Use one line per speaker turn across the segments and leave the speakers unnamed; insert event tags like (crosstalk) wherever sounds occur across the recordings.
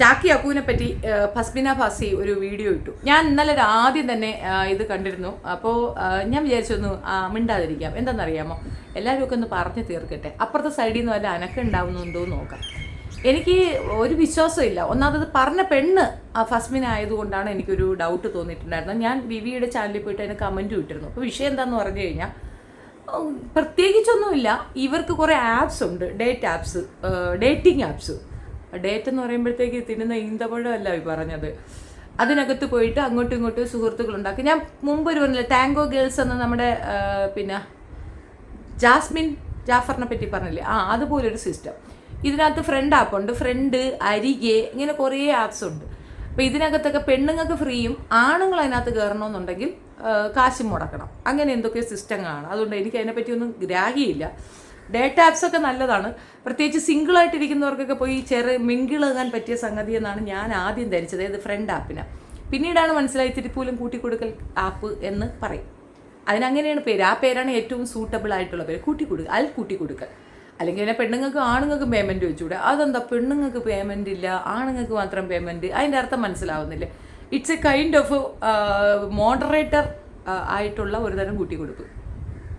ചാക്കി അക്കുവിനെ പറ്റി ഫസ്ബിന ഫാസി ഒരു വീഡിയോ ഇട്ടു. ഞാൻ ഇന്നലെ ആദ്യം തന്നെ ഇത് കണ്ടിരുന്നു. അപ്പോൾ ഞാൻ വിചാരിച്ചൊന്ന് മിണ്ടാതിരിക്കാം. എന്താണെന്നറിയാമോ എല്ലാവരും ഒക്കെ ഒന്ന് പറഞ്ഞു തീർക്കട്ടെ. അപ്പുറത്തെ സൈഡിൽ നിന്ന് വല്ല എന്ന് നോക്കാം. എനിക്ക് ഒരു വിശ്വാസമില്ല ഒന്നാമത് പറഞ്ഞ പെണ്ണ് ഫസ്മിന ആയതുകൊണ്ടാണ് എനിക്കൊരു ഡൗട്ട് തോന്നിയിട്ടുണ്ടായിരുന്നത്. ഞാൻ വിവിയുടെ ചാനലിൽ പോയിട്ട് അതിന് കമന്റും ഇട്ടിരുന്നു. അപ്പോൾ വിഷയം എന്താണെന്ന് പറഞ്ഞു കഴിഞ്ഞാൽ പ്രത്യേകിച്ചൊന്നുമില്ല. ഇവർക്ക് കുറേ ആപ്സ് ഉണ്ട്. Date apps dating apps date എന്ന് പറയുമ്പോഴത്തേക്ക് തിന്നുന്ന ഈന്തപ്പഴമല്ല ഈ പറഞ്ഞത്. അതിനകത്ത് പോയിട്ട് അങ്ങോട്ടും ഇങ്ങോട്ടും സുഹൃത്തുക്കൾ ഉണ്ടാക്കി ഞാൻ മുമ്പ് ഒരു പറഞ്ഞില്ല ടാങ്കോ ഗേൾസ് എന്ന നമ്മുടെ പിന്നെ ജാസ്മിൻ ജാഫറിനെ പറ്റി പറഞ്ഞില്ലേ? ആ അതുപോലൊരു സിസ്റ്റം ഇതിനകത്ത് ഫ്രണ്ട് ആപ്പ് ഉണ്ട്. ഫ്രണ്ട് അരികെ ഇങ്ങനെ കുറേ ആപ്സ് ഉണ്ട്. അപ്പോൾ ഇതിനകത്തൊക്കെ പെണ്ണുങ്ങൾക്ക് ഫ്രീയും ആണുങ്ങൾ അതിനകത്ത് കയറണമെന്നുണ്ടെങ്കിൽ കാശും മുടക്കണം. അങ്ങനെ എന്തൊക്കെ സിസ്റ്റങ്ങളാണ് അതുകൊണ്ട് എനിക്ക് അതിനെപ്പറ്റി ഒന്നും ഗ്രാഹിയില്ല ഡേറ്റ ആപ്സ് ഒക്കെ നല്ലതാണ്. പ്രത്യേകിച്ച് സിംഗിളായിട്ടിരിക്കുന്നവർക്കൊക്കെ പോയി ചെറിയ മിങ്കിളാകാൻ പറ്റിയ സംഗതി എന്നാണ് ഞാൻ ആദ്യം ധരിച്ചത് അതായത് ഫ്രണ്ട് ആപ്പിന് പിന്നീടാണ് മനസ്സിലായി തിരുപ്പൂലും കൂട്ടിക്കൊടുക്കൽ ആപ്പ് എന്ന് പറയും. അതിനങ്ങനെയാണ് പേര്. ആ പേരാണ് ഏറ്റവും സൂട്ടബിൾ ആയിട്ടുള്ള പേര്. കൂട്ടിക്കൊടുക്കുക അൽ കൂട്ടിക്കൊടുക്കൽ. അല്ലെങ്കിൽ പിന്നെ പെണ്ണുങ്ങൾക്ക് ആണുങ്ങൾക്ക് പേയ്മെന്റ് വെച്ചുകൂടെ അതെന്താ? പെണ്ണുങ്ങൾക്ക് പേയ്മെന്റ് ഇല്ല ആണുങ്ങൾക്ക് മാത്രം പേയ്മെന്റ് അതിന്റെ അർത്ഥം മനസ്സിലാവുന്നില്ല. It's a kind of moderator ആയിട്ടുള്ള ഒരു തരം കൂട്ടിക്കൊടുപ്പ്.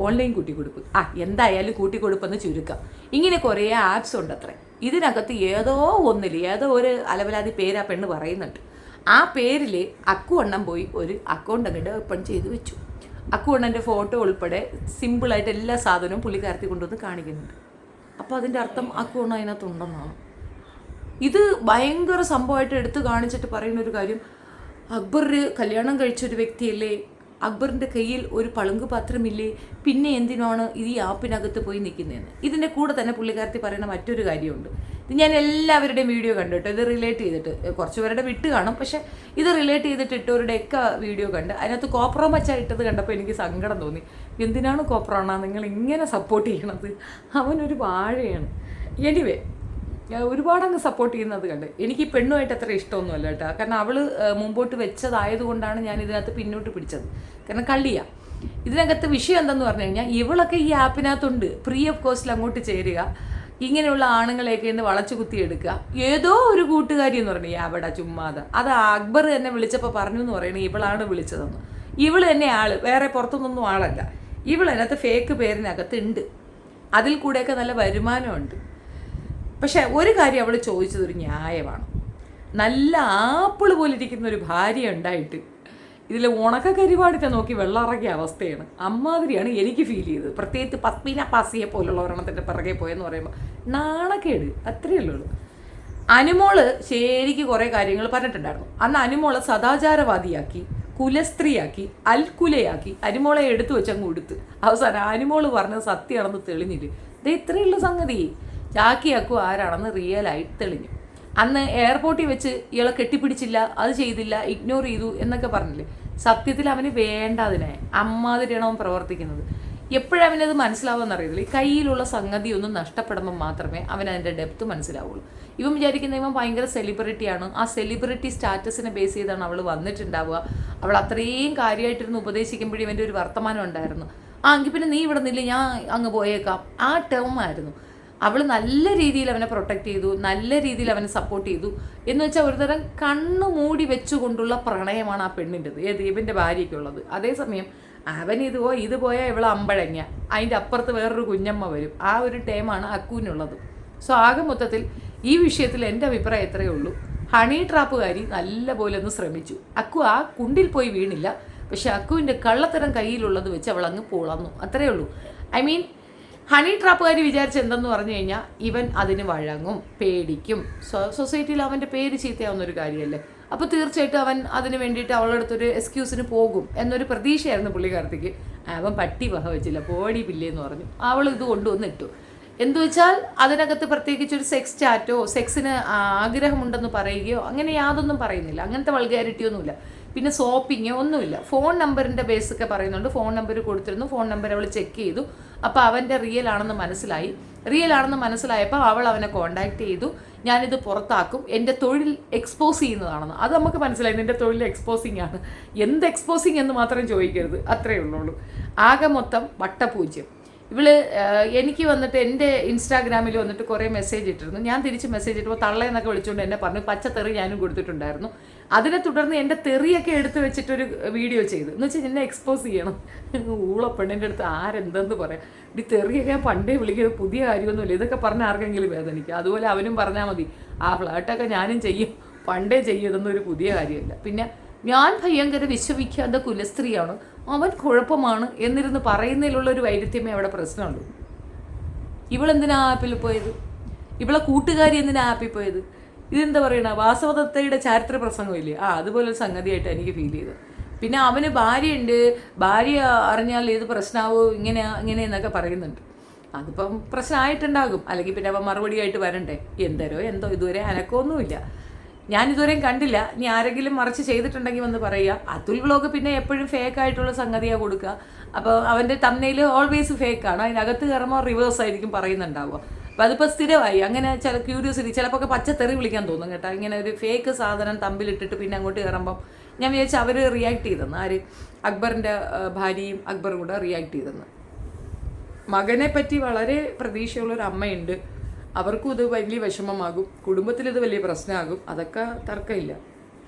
ഓൺലൈൻ കൂട്ടിക്കൊടുപ്പ്. ആ എന്തായാലും കൂട്ടിക്കൊടുപ്പെന്ന് ചുരുക്കം. ഇങ്ങനെ കുറേ ആപ്സ് ഉണ്ട് അത്രേ ഇതിനകത്ത് ഏതോ ഒന്നിൽ ഏതോ ഒരു അലവലാതി പേര് ആ പെണ്ണ് പറയുന്നുണ്ട്. ആ പേരിൽ അക്കുവണ്ണം പോയി ഒരു അക്കൗണ്ട് അങ്ങോട്ട് ഓപ്പൺ ചെയ്ത് വെച്ചു. അക്കുവണ്ണന്റെ ഫോട്ടോ ഉൾപ്പെടെ സിമ്പിളായിട്ട് എല്ലാ സാധനവും പുള്ളിക്കാരത്തി കൊണ്ടുവന്ന് കാണിക്കുന്നുണ്ട്. അപ്പോൾ അതിന്റെ അർത്ഥം അക്കുവണ്ണം അതിനകത്തുണ്ടെന്നാണ് ഇത് ഭയങ്കര സംഭവമായിട്ട് എടുത്തു കാണിച്ചിട്ട് പറയുന്ന ഒരു കാര്യം അക്ബർ കല്യാണം കഴിച്ച ഒരു വ്യക്തിയല്ലേ? അക്ബറിന്റെ കയ്യിൽ ഒരു പളുങ്ക് പാത്രമില്ലേ പിന്നെ എന്തിനാണ് ഇത് ഈ ആപ്പിനകത്ത് പോയി നിൽക്കുന്നതെന്ന്? ഇതിന്റെ കൂടെ തന്നെ പുള്ളിക്കാരത്തി പറയുന്ന മറ്റൊരു കാര്യമുണ്ട്. ഇത് ഞാൻ എല്ലാവരുടെയും വീഡിയോ കണ്ടു കേട്ടോ. ഇത് റിലേറ്റ് ചെയ്തിട്ട് കുറച്ച് പേരുടെ വിട്ട് കാണും. പക്ഷേ ഇത് റിലേറ്റ് ചെയ്തിട്ട് ഇട്ടവരുടെയൊക്കെ വീഡിയോ കണ്ട് അതിനകത്ത് കോപ്രോ മച്ച ഇട്ടത് കണ്ടപ്പോൾ എനിക്ക് സങ്കടം തോന്നി. എന്തിനാണ് കോപ്രോണ നിങ്ങൾ ഇങ്ങനെ സപ്പോർട്ട് ചെയ്യണത്? അവനൊരു വാഴയാണ്. എനിവേ ഒരുപാട് അങ്ങ് സപ്പോർട്ട് ചെയ്യുന്നത് കണ്ട്. എനിക്ക് ഈ പെണ്ണുമായിട്ട് അത്ര ഇഷ്ടമൊന്നുമല്ല കേട്ടോ. കാരണം അവൾ മുമ്പോട്ട് വെച്ചതായതുകൊണ്ടാണ് ഞാൻ ഇതിനകത്ത് പിന്നോട്ട് പിടിച്ചത്. കാരണം കള്ളിയാ. ഇതിനകത്ത് വിഷയം എന്തെന്ന് പറഞ്ഞു കഴിഞ്ഞാൽ ഇവളൊക്കെ ഈ ആപ്പിനകത്തുണ്ട്. ഫ്രീ ഓഫ് കോസ്റ്റിൽ അങ്ങോട്ട് ചേരുക. ഇങ്ങനെയുള്ള ആണുങ്ങളെയൊക്കെ ഇന്ന് വളച്ചു കുത്തിയെടുക്കുക ഏതോ ഒരു കൂട്ടുകാരി എന്ന് പറഞ്ഞു അവിടെ ചുമ്മാതെ? അത് അക്ബർ തന്നെ വിളിച്ചപ്പോൾ പറഞ്ഞു എന്ന് പറയണേ ഇവളാണ് വിളിച്ചതെന്ന്. ഇവൾ തന്നെ ആൾ വേറെ പുറത്തുനിന്നൊന്നും ആളല്ല. ഇവൾ അതിനകത്ത് ഫേക്ക് പേരിനകത്ത് ഉണ്ട് അതിൽ കൂടെയൊക്കെ നല്ല വരുമാനമുണ്ട്. പക്ഷെ ഒരു കാര്യം അവൾ ചോദിച്ചത് ഒരു ന്യായമാണ്. നല്ല ആപ്പിൾ പോലെ ഇരിക്കുന്ന ഒരു ഭാര്യ ഉണ്ടായിട്ട് ഇതിൽ ഉണക്ക കരിപാടിത്തെ നോക്കി വെള്ളറങ്ങിയ അവസ്ഥയാണ്. അമ്മാതിരിയാണ് എനിക്ക് ഫീൽ ചെയ്തത്. പ്രത്യേകിച്ച് പത്മീന പാസിയെ പോലുള്ള ഒരെണ്ണത്തിന്റെ പിറകെ പോയെന്ന് പറയുമ്പോൾ നാണക്കേട്. അത്രയേ ഉള്ളൂ. അനുമോൾ ശരിക്ക് കുറേ കാര്യങ്ങൾ പറഞ്ഞിട്ടുണ്ടായിരുന്നു. അന്ന് അനുമോളെ സദാചാരവാദിയാക്കി കുലസ്ത്രീയാക്കി അൽക്കുലയാക്കി അനുമോളെ എടുത്തു വെച്ചങ്ങ് കൊടുത്ത് അവസാനം അനുമോൾ പറഞ്ഞത് സത്യമാണെന്ന് തെളിഞ്ഞില്ല? ഇത് ഇത്രയുള്ള സംഗതി. ചാക്കിയാക്കും ആരാണെന്ന് റിയലായി തെളിഞ്ഞു. അന്ന് എയർപോർട്ടിൽ വെച്ച് ഇയാളെ കെട്ടിപ്പിടിച്ചില്ല അത് ചെയ്തില്ല ഇഗ്നോർ ചെയ്തു എന്നൊക്കെ പറഞ്ഞില്ലേ? സത്യത്തിൽ അവന് വേണ്ട അതിനെ. അമ്മാതിരിയാണ് അവൻ പ്രവർത്തിക്കുന്നത് എപ്പോഴവനത് മനസ്സിലാവുമെന്ന് അറിയത്തില്ല. ഈ കയ്യിലുള്ള സംഗതി ഒന്നും നഷ്ടപ്പെടുമ്പോൾ മാത്രമേ അവൻ അതിന്റെ ഡെപ്ത് മനസ്സിലാവുള്ളൂ. ഇവൻ വിചാരിക്കുന്ന ഇവൻ ഭയങ്കര സെലിബ്രിറ്റിയാണ് ആ സെലിബ്രിറ്റി സ്റ്റാറ്റസിനെ ബേസ് ചെയ്താണ് അവൾ വന്നിട്ടുണ്ടാവുക. അവൾ അത്രയും കാര്യമായിട്ടിരുന്ന് ഉപദേശിക്കുമ്പോഴേ ഇവന്റെ ഒരു വർത്തമാനം ഉണ്ടായിരുന്നു. ആ എങ്കിൽ പിന്നെ നീ ഇവിടെ നിന്നില്ല? ഞാൻ അങ്ങ് പോയേക്കാം. ആ ടേം ആയിരുന്നു. അവൾ നല്ല രീതിയിൽ അവനെ പ്രൊട്ടക്റ്റ് ചെയ്തു നല്ല രീതിയിൽ അവനെ സപ്പോർട്ട് ചെയ്തു. എന്ന് വെച്ചാൽ ഒരുതരം കണ്ണു മൂടി വെച്ചുകൊണ്ടുള്ള പ്രണയമാണ് ആ പെണ്ണിന്റെത്. ഏത് ഇവന്റെ ഭാര്യയ്ക്കുള്ളത്. അതേസമയം അവൻ ഇത് പോ ഇത് പോയാൽ ഇവൾ അമ്പഴങ്ങ. അതിന്റെ അപ്പുറത്ത് വേറൊരു കുഞ്ഞമ്മ വരും. ആ ഒരു ടൈമാണ് അക്കൂനുള്ളത്. സോ ആകെ മൊത്തത്തിൽ ഈ വിഷയത്തിൽ എന്റെ അഭിപ്രായം എത്രയേ ഉള്ളൂ. ഹണി ട്രാപ്പുകാരി നല്ല പോലെ ഒന്ന് ശ്രമിച്ചു. അക്കു ആ കുണ്ടിൽ പോയി വീണില്ല. പക്ഷെ അക്കുവിന്റെ കള്ളത്തരം കയ്യിലുള്ളത് വെച്ച് അവൾ അങ്ങ് പോളന്നു. അത്രയേ ഉള്ളൂ. ഐ മീൻ ഹണി ട്രാപ്പുകാർ വിചാരിച്ച എന്തെന്ന് പറഞ്ഞു കഴിഞ്ഞാൽ ഇവൻ അതിന് വഴങ്ങും പേടിക്കും. സൊസൈറ്റിയിൽ അവന്റെ പേര് ചീത്തയാവുന്ന ഒരു കാര്യമല്ലേ അപ്പോൾ തീർച്ചയായിട്ടും അവൻ അതിന് വേണ്ടിയിട്ട് അവളുടെ അടുത്തൊരു എക്സ്ക്യൂസിന് പോകും എന്നൊരു പ്രതീക്ഷയായിരുന്നു പുള്ളിക്കാർത്തിക്ക് അവൻ പട്ടി വഹ വെച്ചില്ല പോടി പില്ലേന്ന് പറഞ്ഞു. അവൾ ഇത് കൊണ്ടുവന്നിട്ടു എന്തു വെച്ചാൽ അതിനകത്ത് പ്രത്യേകിച്ച് ഒരു സെക്സ് ചാറ്റോ സെക്സിന് ആഗ്രഹമുണ്ടെന്ന് പറയുകയോ അങ്ങനെ യാതൊന്നും പറയുന്നില്ല. അങ്ങനത്തെ വൾഗാരിറ്റി ഒന്നുമില്ല പിന്നെ സോപ്പിങ് ഒന്നുമില്ല. ഫോൺ നമ്പറിന്റെ ബേസൊക്കെ പറയുന്നുണ്ട്. ഫോൺ നമ്പർ കൊടുത്തിരുന്നു. ഫോൺ നമ്പർ അവൾ ചെക്ക് ചെയ്തു. അപ്പോൾ അവന്റെ റിയൽ ആണെന്ന് മനസ്സിലായി. റിയൽ ആണെന്ന് മനസ്സിലായപ്പോൾ അവൾ അവനെ കോണ്ടാക്ട് ചെയ്തു. ഞാനിത് പുറത്താക്കും. എന്റെ തൊഴിൽ എക്സ്പോസ് ചെയ്യുന്നതാണെന്ന്. അത് നമുക്ക് മനസ്സിലായി. എന്റെ തൊഴിൽ എക്സ്പോസിങ് ആണ്. എന്ത് എക്സ്പോസിങ് എന്ന് മാത്രം ചോദിക്കരുത്. അത്രയേ ഉള്ളൂ ആകെ മൊത്തം വട്ടപൂജ്യം. ഇവൾ എനിക്ക് വന്നിട്ട് എന്റെ ഇൻസ്റ്റാഗ്രാമിൽ വന്നിട്ട് കുറേ മെസ്സേജ് ഇട്ടിരുന്നു. ഞാൻ തിരിച്ച് മെസ്സേജ് ഇട്ടപ്പോൾ തള്ളയെന്നൊക്കെ വിളിച്ചുകൊണ്ട് എന്നെ പറഞ്ഞു. പച്ച തെറി ഞാനും കൊടുത്തിട്ടുണ്ടായിരുന്നു. അതിനെ തുടർന്ന് എന്റെ തെറിയൊക്കെ എടുത്ത് വെച്ചിട്ടൊരു വീഡിയോ ചെയ്തു. എന്ന് വെച്ചാൽ എന്നെ എക്സ്പോസ് ചെയ്യണം. ഊളപ്പെണ്ണിന്റെ അടുത്ത് ആരെന്തെന്ന് പറയാം. ഈ തെറിയൊക്കെ ഞാൻ പണ്ടേ വിളിക്കുന്നത് പുതിയ കാര്യമൊന്നുമില്ല. ഇതൊക്കെ പറഞ്ഞ ആർക്കെങ്കിലും വേദനിക്കുക അതുപോലെ അവനും പറഞ്ഞാൽ മതി ആ ഫ്ലാട്ടൊക്കെ ഞാനും ചെയ്യും. പണ്ടേ ചെയ്യും ഒരു പുതിയ കാര്യമല്ല. പിന്നെ ഞാൻ ഭയങ്കര വിശ്വവിഖ്യാത കുലസ്ത്രീയാണ്. അവൻ കുഴപ്പമാണ് എന്നിരുന്ന് പറയുന്നതിലുള്ള ഒരു വൈരുദ്ധ്യമേ അവിടെ പ്രശ്നമുള്ളൂ. ഇവളെന്തിനാ ആപ്പിൽ പോയത്? ഇവളെ കൂട്ടുകാരി എന്തിനാ ആപ്പിൽ പോയത്? ഇതെന്താ പറയണ? വാസവദത്തയുടെ ചാരിത്ര പ്രസംഗമില്ലേ? ആ അതുപോലെ ഒരു സംഗതിയായിട്ട് എനിക്ക് ഫീൽ ചെയ്തു പിന്നെ അവന് ഭാര്യയുണ്ട്. ഭാര്യ അറിഞ്ഞാൽ ഏത് പ്രശ്നമാവോ ഇങ്ങനെ ഇങ്ങനെ എന്നൊക്കെ പറയുന്നുണ്ട്. അതിപ്പം പ്രശ്നമായിട്ടുണ്ടാകും അല്ലെങ്കിൽ പിന്നെ അവൻ മറുപടിയായിട്ട് വരണ്ടേ? എന്തരോ എന്തോ ഇതുവരെ അനക്കമൊന്നുമില്ല. ഞാൻ ഇതുവരെയും കണ്ടില്ല. ഇനി ആരെങ്കിലും മറിച്ച് ചെയ്തിട്ടുണ്ടെങ്കിൽ വന്ന് പറയുക. അതുൽ വ്ളോഗ് പിന്നെ എപ്പോഴും ഫേക്ക് ആയിട്ടുള്ള സംഗതിയാണ് കൊടുക്കുക. അപ്പോൾ അവന്റെ തമ്മയിൽ ഓൾവേസ് ഫേക്കാണ് അതിനകത്ത് കയറുമ്പോൾ റിവേഴ്സ് ആയിരിക്കും പറയുന്നുണ്ടാവുക. അപ്പോൾ അതിപ്പോൾ സ്ഥിരമായി. അങ്ങനെ ചില ക്യൂരിയോസിറ്റി ചിലപ്പോൾ ഒക്കെ പച്ചത്തെറി വിളിക്കാൻ തോന്നും കേട്ടോ. ഇങ്ങനെ ഒരു ഫേക്ക് സാധനം തമ്പിലിട്ടിട്ട് പിന്നെ അങ്ങോട്ട് കയറുമ്പം ഞാൻ വിചാരിച്ചു അവർ റിയാക്ട് ചെയ്തെന്ന്. ആര്? അക്ബറിന്റെ ഭാര്യയും അക്ബറും കൂടെ റിയാക്ട് ചെയ്തെന്ന്. മകനെ പറ്റി വളരെ പ്രതീക്ഷയുള്ളൊരു അമ്മയുണ്ട്. അവർക്കും ഇത് വലിയ വിഷമമാകും. കുടുംബത്തിൽ ഇത് വലിയ പ്രശ്നമാകും. അതൊക്കെ തർക്കമില്ല.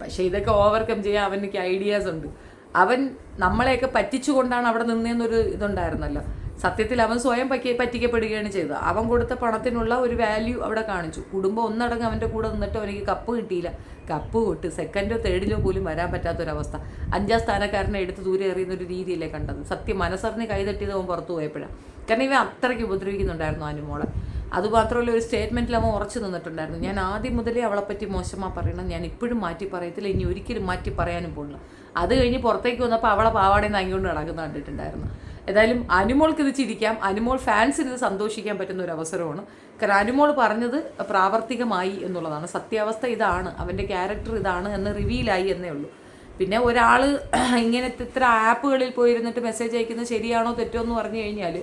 പക്ഷേ ഇതൊക്കെ ഓവർകം ചെയ്യാൻ അവനക്ക് ഐഡിയാസ് ഉണ്ട്. അവൻ നമ്മളെയൊക്കെ പറ്റിച്ചുകൊണ്ടാണ് അവിടെ നിന്നേന്നൊരു ഇതുണ്ടായിരുന്നല്ലോ. സത്യത്തിൽ അവൻ സ്വയം പറ്റി പറ്റിക്കപ്പെടുകയാണ് ചെയ്തത്. അവൻ കൊടുത്ത പണത്തിനുള്ള ഒരു വാല്യൂ അവിടെ കാണിച്ചു. കുടുംബം ഒന്നടങ്ങ് അവന്റെ കൂടെ നിന്നിട്ട് അവനിക്ക് കപ്പ് കിട്ടിയില്ല. കപ്പ് കൊട്ട് സെക്കൻഡോ തേർഡിലോ പോലും വരാൻ പറ്റാത്തൊരവസ്ഥ. അഞ്ചാം സ്ഥാനക്കാരനെ എടുത്ത് ദൂരെ എറിയുന്ന ഒരു രീതിയല്ലേ കണ്ടത്. സത്യം മനസ്സറിഞ്ഞ് കൈതട്ടിയത് അവൻ പുറത്തു പോയപ്പോഴാണ്. കാരണം ഇവ അത്രയ്ക്ക് ഉപദ്രവിക്കുന്നുണ്ടായിരുന്നു അനുമോളെ അതുമാത്രമല്ല ഒരു സ്റ്റേറ്റ്മെന്റിൽ അവൻ ഉറച്ചു നിന്നിട്ടുണ്ടായിരുന്നു. ഞാൻ ആദ്യം മുതലേ അവളെപ്പറ്റി മോശമാ പറയണം ഞാൻ ഇപ്പോഴും മാറ്റി പറയത്തില്ല. ഇനി ഒരിക്കലും മാറ്റി പറയാനും പോകില്ല അത് കഴിഞ്ഞ് പുറത്തേക്ക് വന്നപ്പോൾ അവളെ പാവാടയിൽ നിന്ന് അങ്ങോട്ട് നടക്കുന്ന കണ്ടിട്ടുണ്ടായിരുന്നു. ഏതായാലും അനുമോൾക്ക് ഇത് ചിരിക്കാം. അനുമോൾ ഫാൻസിന് ഇത് സന്തോഷിക്കാൻ പറ്റുന്ന ഒരു അവസരമാണ്. കാരണം അനുമോൾ പറഞ്ഞത് പ്രാവർത്തികമായി എന്നുള്ളതാണ്. സത്യാവസ്ഥ ഇതാണ്. അവന്റെ ക്യാരക്ടർ ഇതാണ് എന്ന് റിവീലായി എന്നേ ഉള്ളൂ. പിന്നെ ഒരാൾ (clears throat) ഇങ്ങനത്തെ ഇത്ര ആപ്പുകളിൽ പോയിരുന്നിട്ട് മെസ്സേജ് അയക്കുന്നത് ശരിയാണോ തെറ്റോ എന്ന് പറഞ്ഞു കഴിഞ്ഞാൽ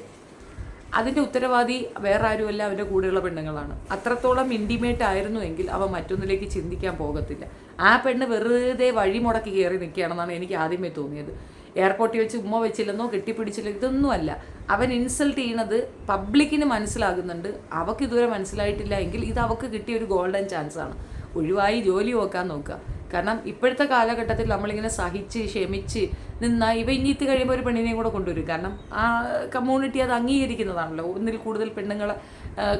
അതിന്റെ ഉത്തരവാദി വേറെ ആരുമല്ല അവന്റെ കൂടെയുള്ള പെണ്ണുങ്ങളാണ്. അത്രത്തോളം ഇന്റിമേറ്റ് ആയിരുന്നു എങ്കിൽ അവ മറ്റൊന്നിലേക്ക് ചിന്തിക്കാൻ പോകത്തില്ല. ആ പെണ്ണ് വെറുതെ വഴിമുടക്കി കയറി നിൽക്കുകയാണെന്നാണ് എനിക്ക് ആദ്യമേ തോന്നിയത്. എയർപോർട്ടിൽ വെച്ച് ഉമ്മ വെച്ചില്ലെന്നോ കെട്ടിപ്പിടിച്ചില്ല ഇതൊന്നുമല്ല. അവൻ ഇൻസൾട്ട് ചെയ്യുന്നത് പബ്ലിക്കിന് മനസ്സിലാകുന്നുണ്ട്. അവക്ക് ഇതുവരെ മനസ്സിലായിട്ടില്ല എങ്കിൽ ഇത് അവൾക്ക് കിട്ടിയ ഒരു ഗോൾഡൻ ചാൻസ് ആണ്. ഒഴിവായി ജോലി നോക്കാൻ നോക്കുക. കാരണം ഇപ്പോഴത്തെ കാലഘട്ടത്തിൽ നമ്മളിങ്ങനെ സഹിച്ച് ക്ഷമിച്ച് നിന്നാൽ ഇവ ഇനിയത്ത് കഴിയുമ്പോൾ ഒരു പെണ്ണിനെയും കൂടെ കൊണ്ടുവരും. കാരണം ആ കമ്മ്യൂണിറ്റി അത് അംഗീകരിക്കുന്നതാണല്ലോ. ഒന്നിൽ കൂടുതൽ പെണ്ണുങ്ങളെ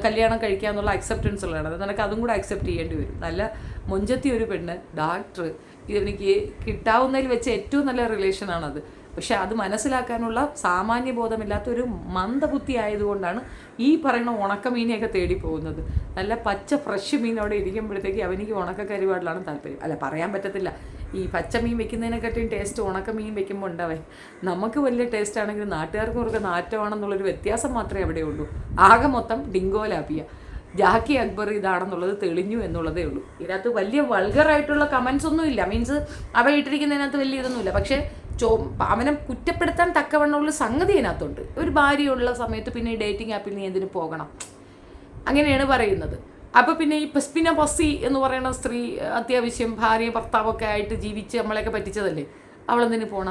കല്യാണം കഴിക്കുക എന്നുള്ള അക്സെപ്റ്റൻസ് ഉള്ളതാണ് നിനക്ക് അതും കൂടെ അക്സെപ്റ്റ് ചെയ്യേണ്ടി വരും. നല്ല മൊഞ്ചത്തി ഒരു പെണ്ണ് ഡാക്ടർ ഇതെനിക്ക് കിട്ടാവുന്നതിൽ വെച്ച് ഏറ്റവും നല്ല റിലേഷൻ റിലേഷനാണത് പക്ഷെ അത് മനസ്സിലാക്കാനുള്ള സാമാന്യ ബോധമില്ലാത്ത ഒരു മന്ദബുദ്ധി ആയതുകൊണ്ടാണ് ഈ പറയുന്ന ഉണക്കമീനെയൊക്കെ തേടി പോകുന്നത്. നല്ല പച്ച ഫ്രഷ് മീൻ അവിടെ ഇരിക്കുമ്പോഴത്തേക്ക് അവനിക്ക് ഉണക്ക കരുവാടിലാണ് താല്പര്യം. അല്ല പറയാൻ പറ്റത്തില്ല. ഈ പച്ച മീൻ വെക്കുന്നതിനെക്കാട്ടിയും ടേസ്റ്റ് ഉണക്ക മീൻ വെക്കുമ്പോൾ ഉണ്ടാവേ. നമുക്ക് വലിയ ടേസ്റ്റ് ആണെങ്കിൽ നാട്ടുകാർക്കും ഒക്കെ നാറ്റമാണെന്നുള്ളൊരു വ്യത്യാസം മാത്രമേ അവിടെ ഉള്ളൂ. ആകെ മൊത്തം ഡിങ്കോലാപ്പിയ ജാക്കി അക്ബർ ഇതാണെന്നുള്ളത് തെളിഞ്ഞു എന്നുള്ളതേ ഉള്ളൂ. ഇതിനകത്ത് വലിയ വൾഗറായിട്ടുള്ള കമൻസ് ഒന്നും ഇല്ല. മീൻസ് അവ ഇട്ടിരിക്കുന്നതിനകത്ത് വലിയ ഇതൊന്നുമില്ല പക്ഷേ ചോ അവനെ കുറ്റപ്പെടുത്താൻ തക്കവണ്ണമുള്ള സംഗതി അതിനകത്തുണ്ട് ഒരു ഭാര്യയുള്ള സമയത്ത് പിന്നെ ഈ ഡേറ്റിംഗ് ആപ്പിൽ നീ എന്തിനു പോകണം? അങ്ങനെയാണ് പറയുന്നത്. അപ്പോൾ പിന്നെ ഈ പസ്പിന പസ്സി എന്ന് പറയുന്ന സ്ത്രീ അത്യാവശ്യം ഭാര്യ ഭർത്താവൊക്കെ ആയിട്ട് ജീവിച്ച് നമ്മളെയൊക്കെ പറ്റിച്ചതല്ലേ? അവളെന്തിനു പോണ?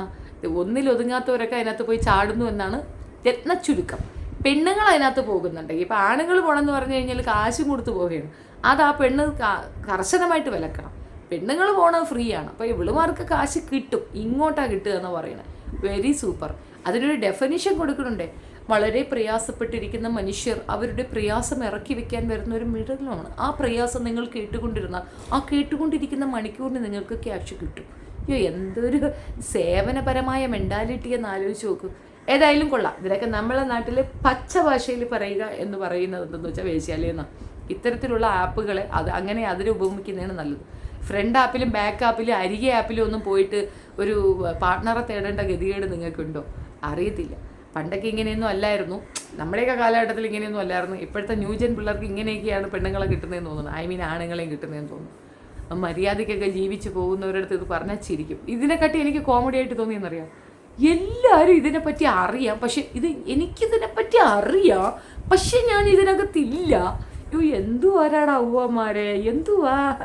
ഒന്നിലൊതുങ്ങാത്തവരൊക്കെ അതിനകത്ത് പോയി ചാടുന്നു എന്നാണ് രത്ന ചുരുക്കം പെണ്ണുങ്ങൾ അതിനകത്ത് പോകുന്നുണ്ട്. ഇപ്പം ആണുങ്ങൾ പോകണമെന്ന് പറഞ്ഞു കഴിഞ്ഞാൽ കാശും കൊടുത്ത് പോവുകയാണ്. അത് ആ പെണ്ണ് കർശനമായിട്ട് വിലക്കണം. പെണ്ണുങ്ങൾ പോണത് ഫ്രീ ആണ് അപ്പോൾ ഇവളുമാർക്ക് കാശ് കിട്ടും. ഇങ്ങോട്ടാ കിട്ടുക എന്ന് പറയുന്നത് വെരി സൂപ്പർ അതിനൊരു ഡെഫിനിഷൻ കൊടുക്കുന്നുണ്ടേ. വളരെ പ്രയാസപ്പെട്ടിരിക്കുന്ന മനുഷ്യർ അവരുടെ പ്രയാസം ഇറക്കി വെക്കാൻ വരുന്ന ഒരു മിഡലാണ് ആ പ്രയാസം നിങ്ങൾ കേട്ടുകൊണ്ടിരുന്നാൽ ആ കേട്ടുകൊണ്ടിരിക്കുന്ന മണിക്കൂറിന് നിങ്ങൾക്ക് ക്യാഷ് കിട്ടും. അയ്യോ എന്തൊരു സേവനപരമായ മെന്റാലിറ്റി എന്ന് ആലോചിച്ച് നോക്കൂ. ഏതായാലും കൊള്ളാം. ഇതിലൊക്കെ നമ്മളെ നാട്ടിൽ പച്ച ഭാഷയിൽ പറയുക എന്ന് പറയുന്നത് എന്തെന്ന് വെച്ചാൽ വേശ്യാലയെന്നാണ് ഇത്തരത്തിലുള്ള ആപ്പുകളെ അത് അങ്ങനെ അതിനെ ഉപമിക്കുന്നതാണ് നല്ലത്. ഫ്രണ്ട് ആപ്പിലും ബാക്ക് ആപ്പിലും അരികെ ആപ്പിലും ഒന്നും പോയിട്ട് ഒരു പാർട്ട്ണറെ തേടേണ്ട ഗതികേട് നിങ്ങൾക്കുണ്ടോ? അറിയത്തില്ല. പണ്ടൊക്കെ ഇങ്ങനെയൊന്നും അല്ലായിരുന്നു. നമ്മുടെയൊക്കെ കാലഘട്ടത്തിൽ ഇങ്ങനെയൊന്നും അല്ലായിരുന്നു. ഇപ്പോഴത്തെ ന്യൂജൻ പിള്ളേർക്ക് ഇങ്ങനെയൊക്കെയാണ് പെണ്ണുങ്ങളെ കിട്ടുന്നതെന്ന് തോന്നുന്നത് ഐ മീൻ ആണുങ്ങളെയും കിട്ടുന്നതെന്ന് തോന്നുന്നു. മര്യാദയ്ക്കൊക്കെ ജീവിച്ച് പോകുന്നവരുടെ അടുത്ത് ഇത് പറഞ്ഞാൽ ചിരിക്കും. ഇതിനെക്കാട്ടി എനിക്ക് കോമഡി ആയിട്ട് തോന്നിയെന്നറിയാം? എല്ലാവരും ഇതിനെപ്പറ്റി അറിയാം. പക്ഷെ ഇത് എനിക്കിതിനെപ്പറ്റി അറിയാം. പക്ഷെ ഞാൻ ഇതിനകത്തില്ല അയ്യോ എന്തുവാരാടാ ഉവ്വമാരെ? എന്തുവാ?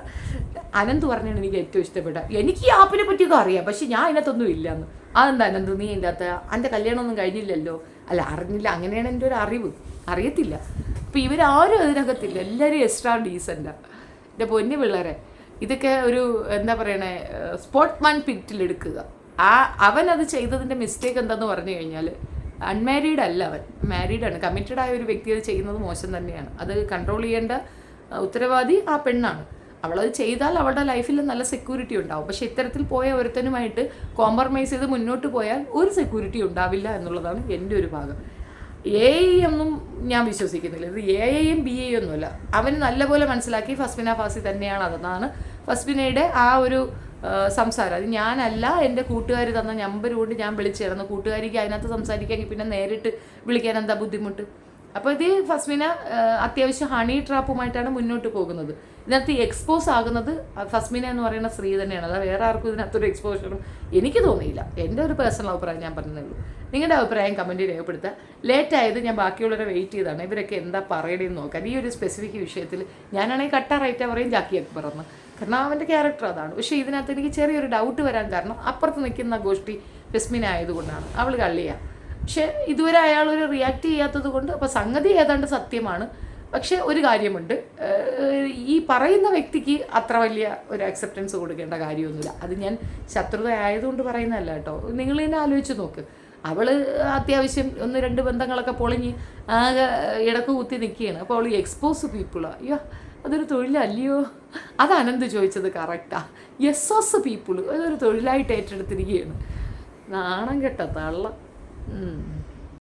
അനന്ത് പറഞ്ഞാണ് എനിക്ക് ഏറ്റവും ഇഷ്ടപ്പെട്ട എനിക്ക് ഈ ആപ്പിനെ പറ്റിയൊക്കെ അറിയാം. പക്ഷെ ഞാൻ അതിനകത്തൊന്നും ഇല്ലെന്ന്. അതെന്താ അനന്ത് നീ ഇല്ലാത്ത അകത്ത് എന്റെ കല്യാണമൊന്നും കഴിഞ്ഞില്ലല്ലോ? അല്ല അറിഞ്ഞില്ല. അങ്ങനെയാണ് എന്റെ ഒരു അറിവ്. അറിയത്തില്ല. അപ്പോൾ ഇവരാരും അതിനകത്തില്ല. എല്ലാവരും എക്സ്ട്രാ ഡീസന്റാണ് എന്റെ പൊന്നു പിള്ളേരെ ഇതൊക്കെ ഒരു എന്താ പറയണേ സ്പോട്ട്മാൻ പിറ്റിലെടുക്കുക ആ അവൻ അത് ചെയ്തതിന്റെ മിസ്റ്റേക്ക് എന്താന്ന് പറഞ്ഞു കഴിഞ്ഞാൽ അൺമാരീഡ് അല്ല അവൻ. മാരീഡ് ആണ്. കമ്മിറ്റഡ് ആയ ഒരു വ്യക്തി അത് ചെയ്യുന്നത് മോശം തന്നെയാണ്. അത് കൺട്രോൾ ചെയ്യേണ്ട ഉത്തരവാദി ആ പെണ്ണാണ്. അവളത് ചെയ്താൽ അവളുടെ ലൈഫിൽ നല്ല സെക്യൂരിറ്റി ഉണ്ടാവും. പക്ഷേ ഇത്തരത്തിൽ പോയ ഒരുത്തനുമായിട്ട് കോംപ്രമൈസ് ചെയ്ത് മുന്നോട്ട് പോയാൽ ഒരു സെക്യൂരിറ്റി ഉണ്ടാവില്ല എന്നുള്ളതാണ് എന്റെ ഒരു ഭാഗം. എ ഐ ഒന്നും ഞാൻ വിശ്വസിക്കുന്നില്ല. ഇത് എ ഐയും ബി ഐ ഒന്നുമില്ല. അവന് നല്ലപോലെ മനസ്സിലാക്കി ഫസ്ബിന ഫാസി തന്നെയാണ് അതെന്നാണ് ഫസ്ബിനയുടെ ആ ഒരു സംസാരം. അത് ഞാനല്ല എന്റെ കൂട്ടുകാർ തന്ന നമ്പർ കൊണ്ട് ഞാൻ വിളിച്ചിരുന്നു കൂട്ടുകാരിക്ക് അതിനകത്ത് സംസാരിക്കാമെങ്കിൽ പിന്നെ നേരിട്ട് വിളിക്കാൻ എന്താ ബുദ്ധിമുട്ട്? അപ്പോൾ ഇത് ഫസ്മിന അത്യാവശ്യം ഹണി ട്രാപ്പുമായിട്ടാണ് മുന്നോട്ട് പോകുന്നത്. ഇതിനകത്ത് എക്സ്പോസ് ആകുന്നത് ഫസ്മിന എന്ന് പറയുന്ന സ്ത്രീ തന്നെയാണ്. അത് വേറെ ആർക്കും ഇതിനകത്തൊരു എക്സ്പോഷറും എനിക്ക് തോന്നിയില്ല. എന്റെ ഒരു പേഴ്സണൽ അഭിപ്രായം ഞാൻ പറഞ്ഞതേ നിങ്ങളുടെ അഭിപ്രായം കമന്റ് രേഖപ്പെടുത്തുക. ലേറ്റ് ആയത് ഞാൻ ബാക്കിയുള്ളവരെ വെയിറ്റ് ചെയ്താണ് ഇവരൊക്കെ എന്താ പറയണേന്ന് നോക്കാൻ. ഈ ഒരു സ്പെസിഫിക് വിഷയത്തിൽ ഞാനാണെങ്കിൽ കട്ട റൈറ്റ് പറയും ജാക്കി അക്ബർ എന്ന് കാരണം അവന്റെ ക്യാരക്ടർ അതാണ്. പക്ഷേ ഇതിനകത്ത് എനിക്ക് ചെറിയൊരു ഡൗട്ട് വരാൻ കാരണം അപ്പുറത്ത് നിൽക്കുന്ന ഗോഷ്ടി ഫെസ്മിന ആയതുകൊണ്ടാണ്. അവൾ കള്ളിയാണ് പക്ഷേ ഇതുവരെ അയാൾ ഒരു റിയാക്ട് ചെയ്യാത്തത് കൊണ്ട് അപ്പോൾ സംഗതി ഏതാണ്ട് സത്യമാണ്. പക്ഷെ ഒരു കാര്യമുണ്ട്. ഈ പറയുന്ന വ്യക്തിക്ക് അത്ര വലിയ ഒരു അക്സെപ്റ്റൻസ് കൊടുക്കേണ്ട കാര്യമൊന്നുമില്ല. അത് ഞാൻ ശത്രുത ആയതുകൊണ്ട് പറയുന്നതല്ല കേട്ടോ. നിങ്ങൾ തന്നെ ആലോചിച്ച് നോക്ക്. അവൾ അത്യാവശ്യം ഒന്ന് രണ്ട് ബന്ധങ്ങളൊക്കെ പൊളിഞ്ഞ് ആകെ ഇടയ്ക്ക് കുത്തി നിൽക്കുകയാണ്. അപ്പോൾ അവൾ എക്സ്പോസ് പീപ്പിളാണ് അയ്യോ അതൊരു തൊഴിലല്ലയോ? അത് അനന്ത് ചോദിച്ചത് കറക്റ്റാ എസ് എസ് പീപ്പിൾ അതൊരു തൊഴിലായിട്ട് ഏറ്റെടുത്തിരിക്കുകയാണ്. നാണം കെട്ട തള്ള.